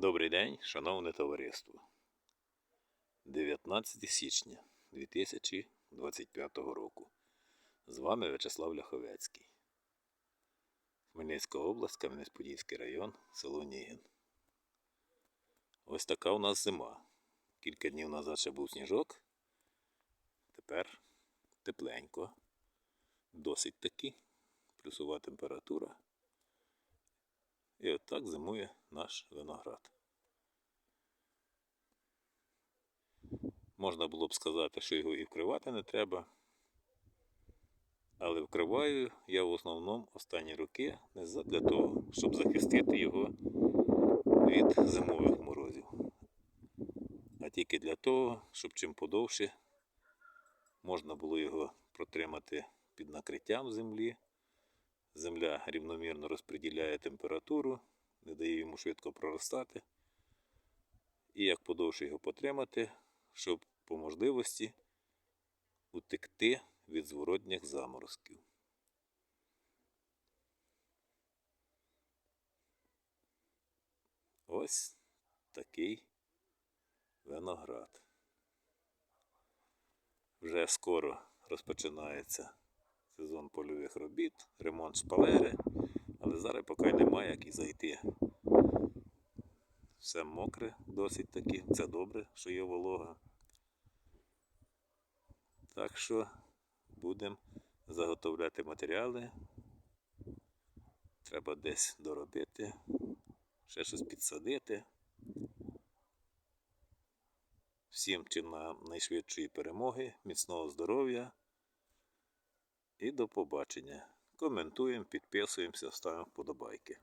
Добрий день, шановне товариство. 19 січня 2025 року. З вами В'ячеслав Ляховецький. Хмельницька область, Кам'янець-Подільський район, село Нігін. Ось така у нас зима. Кілька днів назад ще був сніжок. Тепер тепленько. Досить таки. Плюсова температура. І отак зимує наш виноград. Можна було б сказати, що його і вкривати не треба. Але вкриваю я в основному останні роки не для того, щоб захистити його від зимових морозів. А тільки для того, щоб чим подовше можна було його протримати під накриттям землі. Земля рівномірно розподіляє температуру, не дає йому швидко проростати. І як подовше його потримати, щоб по можливості утекти від зворотніх заморозків. Ось такий виноград. Вже скоро розпочинається сезон польових робіт, ремонт шпалери, але зараз поки немає як і зайти. Все мокре досить таки, це добре, що є волога. Так що будемо заготовляти матеріали. Треба десь доробити, ще щось підсадити. Всім чим на найшвидшої перемоги, міцного здоров'я і до побачення. Коментуємо, підписуємося, ставимо вподобайки.